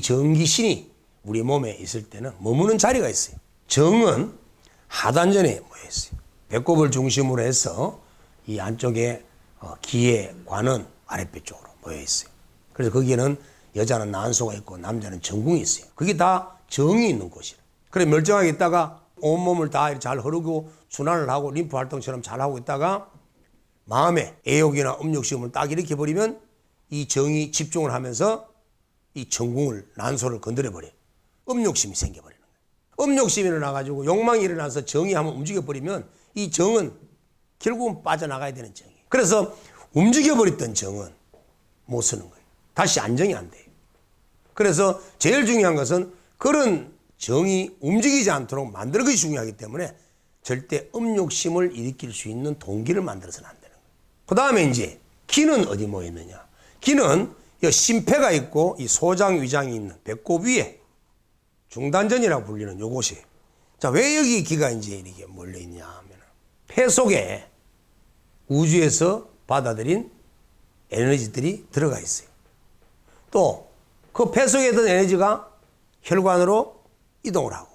전기신이 우리 몸에 있을 때는 머무는 자리가 있어요. 정은 하단전에 모여 있어요. 배꼽을 중심으로 해서 이 안쪽에 어, 기의 관은 아랫배 쪽으로 모여 있어요. 그래서 거기에는 여자는 난소가 있고 남자는 정궁이 있어요. 그게 다 정이 있는 곳이에요. 그래 멀쩡하게 있다가 온몸을 다 잘 흐르고 순환을 하고 림프 활동처럼 잘 하고 있다가 마음에 애욕이나 음욕심을 딱 일으켜 버리면 이 정이 집중을 하면서 이 정궁을 난소를 건드려 버려. 요 음욕심이 생겨 거예요. 음욕심이 일어나 가지고 욕망이 일어나서 정이 한번 움직여 버리면 이 정은 결국은 빠져나가야 되는 정이에요. 그래서 움직여 버렸던 정은 못 쓰는 거예요. 다시 안정이 안 돼요. 그래서 제일 중요한 것은 그런 정이 움직이지 않도록 만드는 것이 중요하기 때문에 절대 음욕심을 일으킬 수 있는 동기를 만들어서는 안 되는 거예요. 그 다음에 이제 기는 어디 모여 있느냐? 기는 이 심폐가 있고 이 소장 위장이 있는 배꼽 위에 중단전이라고 불리는 요곳이. 자, 왜 여기 기가 이제 이렇게 몰려 있냐 하면 폐 속에 우주에서 받아들인 에너지들이 들어가 있어요. 또 그 폐 속에 있던 에너지가 혈관으로 이동을 하고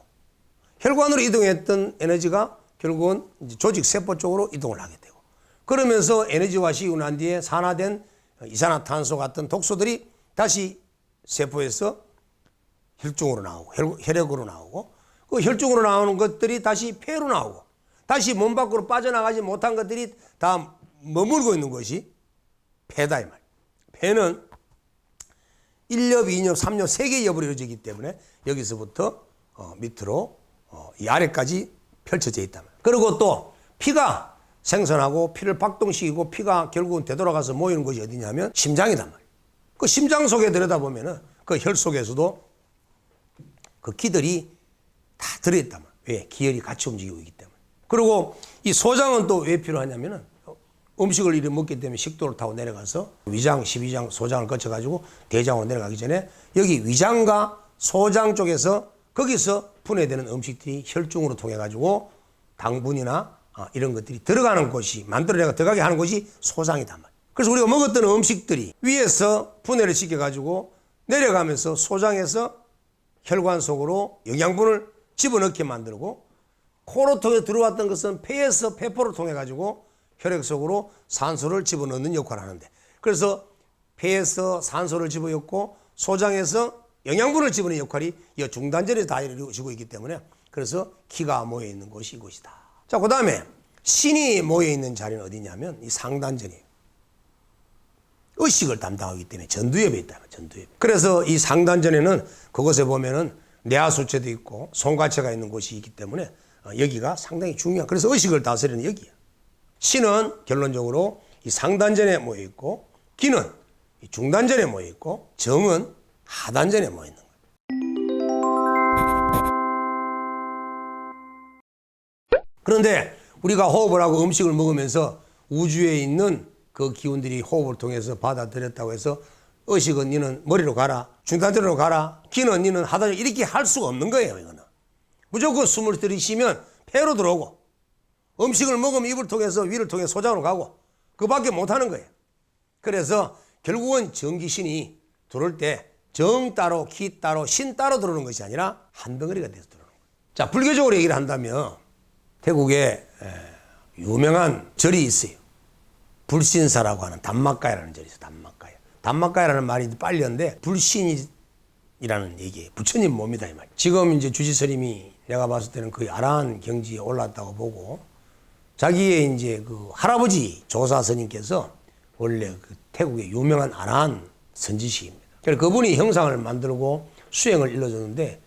혈관으로 이동했던 에너지가 결국은 조직 세포 쪽으로 이동을 하게 되고 그러면서 에너지화 시키고 난 뒤에 산화된 이산화탄소 같은 독소들이 다시 세포에서 혈중으로 나오고 혈, 혈액으로 나오고 그 혈중으로 나오는 것들이 다시 폐로 나오고 다시 몸 밖으로 빠져나가지 못한 것들이 다 머물고 있는 것이 폐다 이 말. 폐는 1엽, 2엽, 3엽, 3개의 엽으로 이루어지기 때문에 여기서부터 어, 밑으로 어, 이 아래까지 펼쳐져 있다. 그리고 또 피가 생선하고 피를 박동시키고 피가 결국은 되돌아가서 모이는 것이 어디냐면 심장이단 말이에요. 그 심장 속에 들여다보면은 그 혈 속에서도 그 기들이 다 들어있단 말이에요. 왜? 기혈이 같이 움직이고 있기 때문에. 그리고 이 소장은 또 왜 필요하냐면은 음식을 이리 먹기 때문에 식도를 타고 내려가서 위장, 십위장, 소장을 거쳐가지고 대장으로 내려가기 전에 여기 위장과 소장 쪽에서 거기서 분해되는 음식들이 혈중으로 통해가지고 당분이나 아, 이런 것들이 들어가는 곳이 만들어내가 들어가게 하는 곳이 소장이단 말이에요. 그래서 우리가 먹었던 음식들이 위에서 분해를 시켜가지고 내려가면서 소장에서 혈관 속으로 영양분을 집어넣게 만들고 코로 통해 들어왔던 것은 폐에서 폐포를 통해 가지고 혈액 속으로 산소를 집어넣는 역할을 하는데 그래서 폐에서 산소를 집어넣고 소장에서 영양분을 집어넣는 역할이 이 중단전에 다 이루어지고 있기 때문에 그래서 기가 모여 있는 곳이 이곳이다. 자, 그 다음에 신이 모여 있는 자리는 어디냐면 이 상단전이에요. 의식을 담당하기 때문에 전두엽에 있다. 전두엽. 그래서 이 상단전에는 그곳에 보면은 내하수체도 있고 손과체가 있는 곳이 있기 때문에 어, 여기가 상당히 중요한. 그래서 의식을 다스리는 여기야. 신은 결론적으로 이 상단전에 모여 있고 기는 이 중단전에 모여 있고 정은 하단전에 모여 있는 그런데 우리가 호흡을 하고 음식을 먹으면서 우주에 있는 그 기운들이 호흡을 통해서 받아들였다고 해서 의식은 니는 머리로 가라, 중단전으로 가라, 기는 니는 하단전 이렇게 할 수가 없는 거예요, 이거는. 무조건 숨을 들이쉬면 폐로 들어오고 음식을 먹으면 입을 통해서 위를 통해 소장으로 가고 그밖에 못 하는 거예요. 그래서 결국은 전기신이 들어올 때 정 따로 기 따로 신 따로 들어오는 것이 아니라 한 덩어리가 돼서 들어오는 거예요. 자 불교적으로 얘기를 한다면 태국에 에, 유명한 절이 있어요. 불신사라고 하는 단막가야라는 절이 있어요. 단막가야. 단막가야라는 말이 빨리인데 불신이라는 얘기예요. 부처님 몸이다 이 말. 지금 이제 주지스님이 내가 봤을 때는 거의 아라한 경지에 올랐다고 보고 자기의 이제 그 할아버지 조사 스님께서 원래 그 태국의 유명한 아라한 선지식입니다. 그래서 그분이 형상을 만들고 수행을 일러줬는데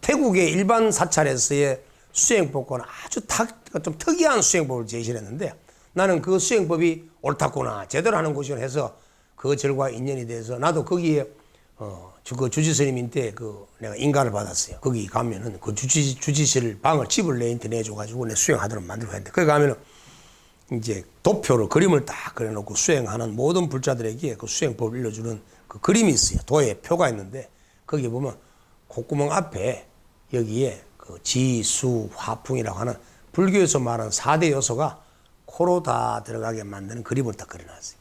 태국의 일반 사찰에서의 수행법과는 아주 탁, 좀 특이한 수행법을 제시를 했는데 나는 그 수행법이 옳았구나 제대로 하는 곳이라 해서 그 절과 인연이 돼서 나도 거기에 어, 주, 그 주지스님한테 그 내가 인간을 받았어요. 거기 가면은 그 주지, 주지실 방을 집을 내한테 내줘가지고 내 수행하도록 만들고 했는데 거기 가면은 이제 도표로 그림을 딱 그려놓고 수행하는 모든 불자들에게 그 수행법을 일러주는 그 그림이 있어요. 도에 표가 있는데 거기 보면 콧구멍 앞에 여기에 그 지수 화풍이라고 하는 불교에서 말하는 4대 요소가 코로 다 들어가게 만드는 그림을 딱 그려놨어요.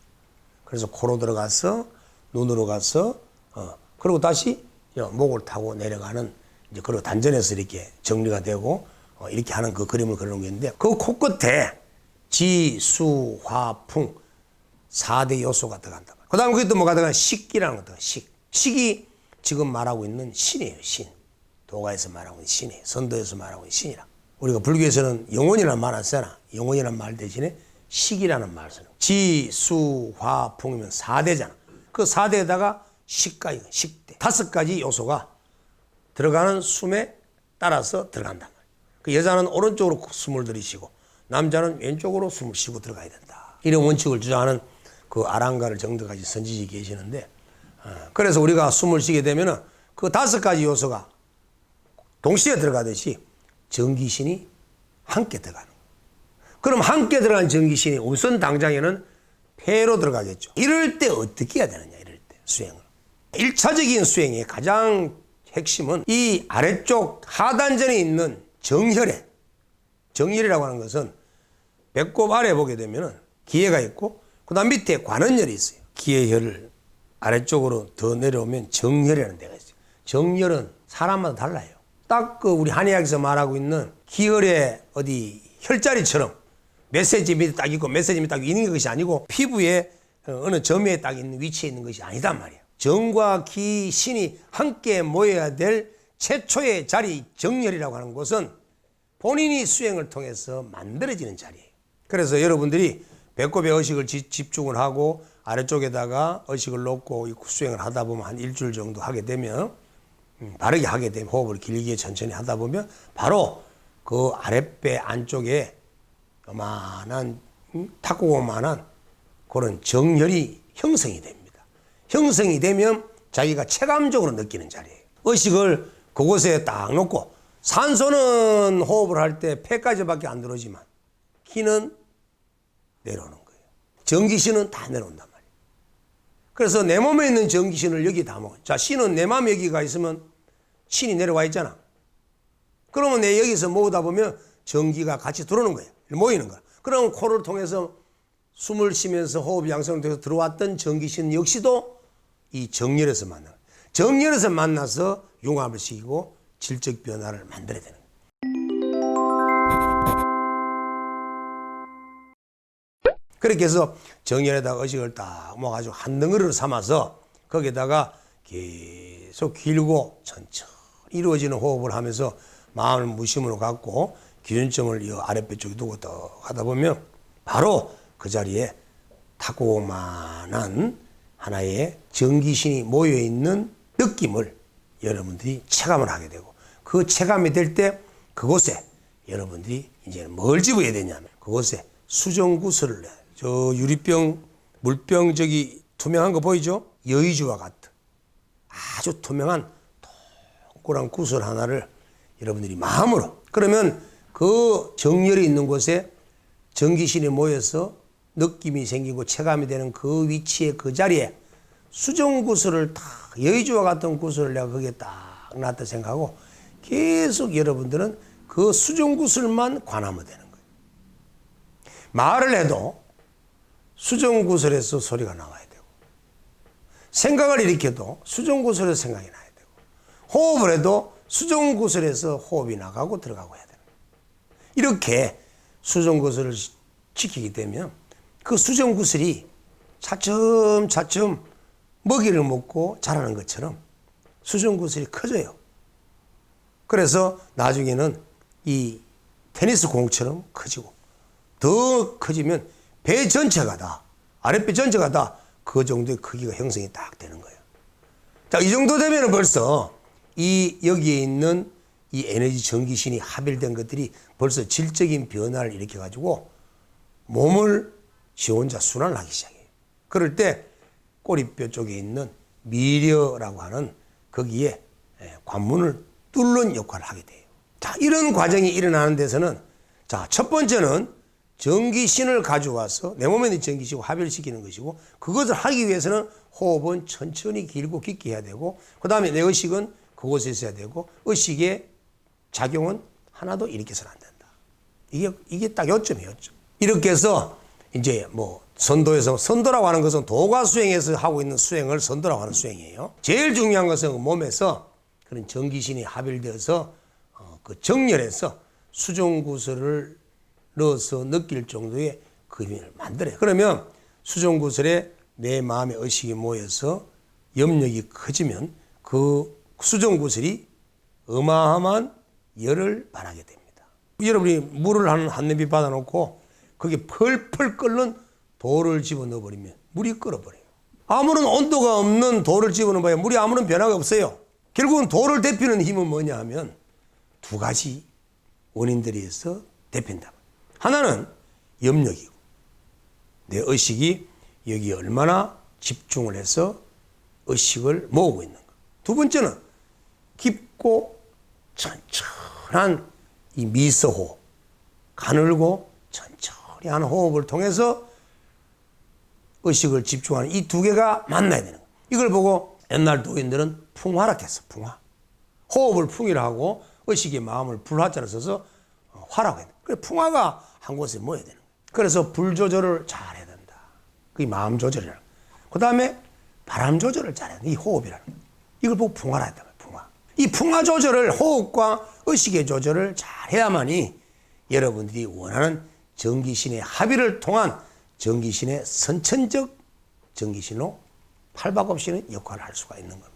그래서 코로 들어가서 눈으로 가서 어 그리고 다시 저 목을 타고 내려가는 이제 그리고 단전에서 이렇게 정리가 되고 어, 이렇게 하는 그 그림을 그려놓은 게 있는데 그 코끝에 지, 수, 화, 풍 4대 요소가 들어간다. 그 다음에 그게 또 뭐가 들어가? 식기라는 것도 식. 식이 지금 말하고 있는 신이에요, 신. 도가에서 말하고 있는 신이에요. 선도에서 말하고 있는 신이라. 우리가 불교에서는 영혼이라는 말 안 쓰나? 영혼이라는 말 대신에 식이라는 말을 쓰는. 지, 수, 화, 풍이면 4대잖아. 그 4대에다가 식가, 이거, 식대. 다섯 가지 요소가 들어가는 숨에 따라서 들어간단 말이에요. 그 여자는 오른쪽으로 숨을 들이쉬고 남자는 왼쪽으로 숨을 쉬고 들어가야 된다. 이런 원칙을 주장하는 그 아랑가를 정도까지 선지지 계시는데 어, 그래서 우리가 숨을 쉬게 되면은 그 다섯 가지 요소가 동시에 들어가듯이 전기신이 함께 들어가는. 그럼 함께 들어간 전기신이 우선 당장에는 폐로 들어가겠죠. 이럴 때 어떻게 해야 되느냐 이럴 때 수행을. 일차적인 수행의 가장 핵심은 이 아래쪽 하단전에 있는 정혈에 정혈이라고 하는 것은 배꼽 아래 보게 되면은 기회가 있고 그 다음 밑에 관원혈이 있어요. 기회혈을 아래쪽으로 더 내려오면 정혈이라는 데가 있어요. 정혈은 사람마다 달라요. 딱 그 우리 한의학에서 말하고 있는 기혈의 어디 혈자리처럼 메시지 밑에 딱 있고 메시지 밑에 딱 있는 것이 아니고 피부에 어, 어느 점에 딱 있는 위치에 있는 것이 아니단 말이에요. 정과 기, 신이 함께 모여야 될 최초의 자리 정열이라고 하는 것은 본인이 수행을 통해서 만들어지는 자리예요. 그래서 여러분들이 배꼽에 의식을 지- 집중을 하고 아래쪽에다가 의식을 놓고 이 수행을 하다 보면 한 일주일 정도 하게 되면 음, 바르게 하게 되면 호흡을 길게 천천히 하다 보면 바로 그 아랫배 안쪽에 요만한 음, 탁구공만한 그런 정혈이 형성이 됩니다. 형성이 되면 자기가 체감적으로 느끼는 자리예요. 의식을 그곳에 딱 놓고 산소는 호흡을 할 때 폐까지밖에 안 들어오지만 기는 내려오는 거예요. 전기신은 다 내려온단 말이에요. 그래서 내 몸에 있는 전기신을 여기 다 먹어요. 자, 신은 내 마음에 여기가 있으면 신이 내려와 있잖아. 그러면 내 여기서 모으다 보면 전기가 같이 들어오는 거예요. 모이는 거야. 그러면 코를 통해서 숨을 쉬면서 호흡 양성돼서 들어왔던 전기신 역시도 이 정열에서 만나. 정열에서 만나서 융합을 시키고 질적 변화를 만들어야 되는 거예요. 그렇게 해서 정열에다가 의식을 딱 모아가지고 한 덩어리를 삼아서 거기다가 계속 길고 천천히 이루어지는 호흡을 하면서 마음을 무심으로 갖고 기준점을 이 아랫배 쪽에 두고 또 하다 보면 바로 그 자리에 타고만한 하나의 전기신이 모여 있는 느낌을 여러분들이 체감을 하게 되고 그 체감이 될 때 그곳에 여러분들이 이제 뭘 집어야 되냐면 그곳에 수정구슬을 내요. 저 유리병, 물병 저기 투명한 거 보이죠? 여의주와 같은 아주 투명한 동그란 구슬 하나를 여러분들이 마음으로 그러면 그 정열이 있는 곳에 전기신이 모여서 느낌이 생기고 체감이 되는 그 위치에 그 자리에 수정 구슬을 딱 여의주와 같은 구슬을 내가 거기에 딱 놨다 생각하고 계속 여러분들은 그 수정 구슬만 관하면 되는 거예요. 말을 해도 수정 구슬에서 소리가 나와야 되고 생각을 일으켜도 수정 구슬에서 생각이 되고 호흡을 해도 수정 구슬에서 호흡이 나가고 들어가고 해야 거예요. 이렇게 수정 구슬을 지키게 되면 그 수정 구슬이 차츰차츰 먹이를 먹고 자라는 것처럼 수정 구슬이 커져요. 그래서 나중에는 이 테니스 공처럼 커지고 더 커지면 배 전체가 다 아랫배 전체가 다 그 정도의 크기가 형성이 딱 되는 거예요. 자, 이 정도 되면 벌써 이 여기에 있는 이 에너지 전기신이 합일된 것들이 벌써 질적인 변화를 일으켜 가지고 몸을 지 혼자 순환을 하기 시작해요. 그럴 때 꼬리뼈 쪽에 있는 미려라고 하는 거기에 예, 관문을 뚫는 역할을 하게 돼요. 자, 이런 과정이 일어나는 데서는 자, 첫 번째는 전기신을 가져와서 내 몸에 있는 전기신을 합일시키는 것이고 그것을 하기 위해서는 호흡은 천천히 길고 깊게 해야 되고 그 다음에 내 의식은 그곳에 있어야 되고 의식의 작용은 하나도 일으켜서는 안 된다. 이게, 이게 딱 요점이에요. 요점. 이렇게 해서 이제 뭐 선도에서 선도라고 하는 것은 도가 수행에서 하고 있는 수행을 선도라고 하는 수행이에요. 제일 중요한 것은 몸에서 그런 전기신이 합일되어서 어, 그 정렬해서 수종구슬을 넣어서 느낄 정도의 그 힘을 만들어요. 그러면 수종구슬에 내 마음의 의식이 모여서 염력이 커지면 그 수종구슬이 어마어마한 열을 발하게 됩니다. 여러분이 물을 한, 한 냄비 받아놓고 거기에 펄펄 끓는 돌을 집어넣어 버리면 물이 끓어버려요. 아무런 온도가 없는 돌을 집어넣어 봐야 물이 아무런 변화가 없어요. 결국은 돌을 데피는 힘은 뭐냐 하면 두 가지 원인들이 있어 데핀다. 하나는 염력이고 내 의식이 여기에 얼마나 집중을 해서 의식을 모으고 있는가. 두 번째는 깊고 천천한 이 미소호흡, 가늘고 천천히 하는 호흡을 통해서 의식을 집중하는 이 두 개가 만나야 되는 거예요. 이걸 보고 옛날 도인들은 풍화라했어, 풍화. 호흡을 풍이라 하고 의식의 마음을 불화자로 써서 어, 화라고 했다. 그래 풍화가 한 곳에 모여야 되는 거예요. 그래서 불 조절을 잘 해야 된다. 그게 마음 조절이라는. 그 다음에 바람 조절을 잘해야 돼. 이 호흡이라는 거예요. 이걸 보고 풍화라. 풍화. 이 풍화 조절을 호흡과 의식의 조절을 잘 해야만이 여러분들이 원하는 전기신의 합의를 통한 전기신의 선천적 전기신호 팔박 없이는 역할을 할 수가 있는 겁니다.